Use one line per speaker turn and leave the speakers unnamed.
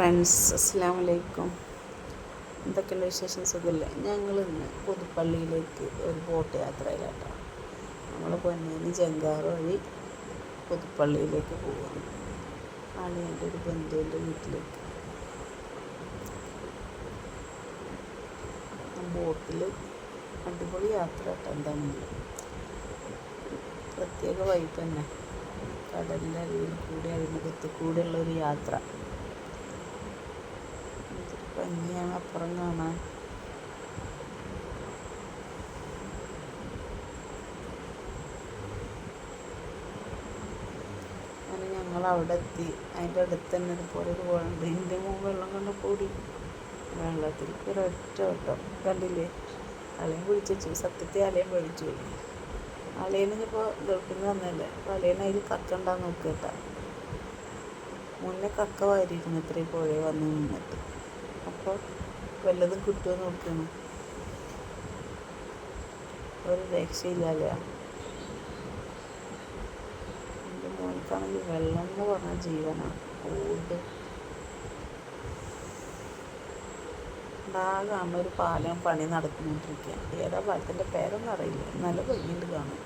Friends അസ്സാം വലൈക്കും എന്തൊക്കെയുള്ള വിശേഷം? സുഖമില്ലേ ഞങ്ങൾ ഇന്ന് പുതുപ്പള്ളിയിലേക്ക് ഒരു ബോട്ട് യാത്രയിലാട്ടോ. നമ്മൾ പൊന്നേന് ജങ്കാറ് വഴി പുതുപ്പള്ളിയിലേക്ക് പോവാണ് എന്റെ ഒരു ബന്ധുവിന്റെ വീട്ടിലേക്ക്. ബോട്ടിൽ അടിപൊളി യാത്ര കേട്ടോ എന്താണെങ്കിലും പ്രത്യേക വൈബ് തന്നെ. കടലിന്റെ അടിയിൽ കൂടി അഴിമുഖത്ത് കൂടെയുള്ള ഒരു യാത്ര. ഭംഗിയാണ് അപ്പുറം കാണാൻ അങ്ങനെ ഞങ്ങൾ അവിടെ എത്തി അതിന്റെ അടുത്ത് തന്നെ ഇതുപോലെ ഒരു ഇതിന്റെ മുമ്പ് വെള്ളം കണ്ട് കൂടി വെള്ളത്തിൽ ഒരൊറ്റ ഓട്ടം കണ്ടില്ലേ? അലയും പിടിച്ചു സത്യത്തെ അലയും പിടിച്ചു പോയി. അലയിനിപ്പോൾ ഗൾഫിൽ വന്നല്ലേ അപ്പോൾ അലയിന് അതിൽ കക്ക ഉണ്ടാകുന്ന നോക്കുക കേട്ടോ. മുന്നേ കക്ക വാരിയിരുന്നു ഇത്രയും പുഴ വന്ന് നിന്നിട്ട്. അപ്പോൾ വല്ലതും കിട്ടുമോ നോക്കണം ഒരു രക്ഷയില്ലല്ലേ എന്റെ മോനിക്കാണെങ്കിൽ വെള്ളം എന്ന് പറഞ്ഞ ജീവനാണ് ഓട് ഉണ്ടാകെ അമ്മ ഒരു പാലം പണി നടക്കുന്നുണ്ടിരിക്കുക ഏതാ പാലത്തിന്റെ പേരൊന്നും അറിയില്ല. നല്ല ഭംഗിയുണ്ട് കാണാൻ.